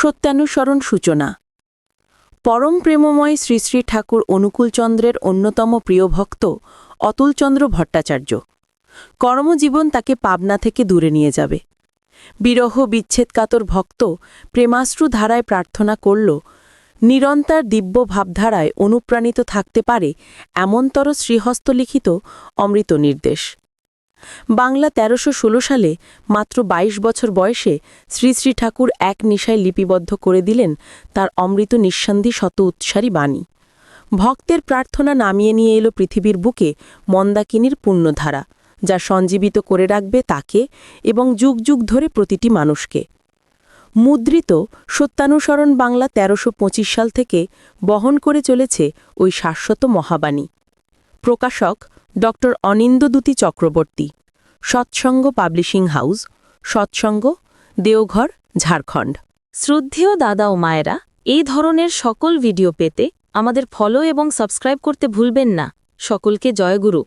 সত্যানুসরণ সূচনা। পরম প্রেমময় শ্রী শ্রী ঠাকুর অনুকূলচন্দ্রের অন্যতম প্রিয় ভক্ত অতুলচন্দ্র ভট্টাচার্য। কর্মজীবন তাকে পাবনা থেকে দূরে নিয়ে যাবে। বিরহ বিচ্ছেদকাতর ভক্ত প্রেমাশ্রু ধারায় প্রার্থনা করল, নিরন্তার দিব্য ভাবধারায় অনুপ্রাণিত থাকতে পারে এমনতর শ্রীহস্তলিখিত অমৃত নির্দেশ। বাংলা তেরোশো সালে মাত্র ২২ বছর বয়সে শ্রী শ্রী ঠাকুর এক নিশায় লিপিবদ্ধ করে দিলেন তার অমৃত নিঃসন্ধি শত উৎসারী বাণী। ভক্তের প্রার্থনা নামিয়ে নিয়ে এলো পৃথিবীর বুকে মন্দাকিনীর পুণ্যধারা যা সঞ্জীবিত করে রাখবে তাকে এবং যুগ যুগ ধরে প্রতিটি মানুষকে। মুদ্রিত সত্যানুসরণ বাংলা তেরোশো সাল থেকে বহন করে চলেছে ওই শাশ্বত মহাবাণী। প্রকাশক ড অনিন্দদূতি চক্রবর্তী, সৎসঙ্গ পাবলিশিং হাউস, সৎসঙ্গ, দেওঘর, ঝাড়খণ্ড। শ্রদ্ধেয় দাদা ও মায়েরা, এই ধরনের সকল ভিডিও পেতে আমাদের ফলো এবং সাবস্ক্রাইব করতে ভুলবেন না। সকলকে জয়গুরু।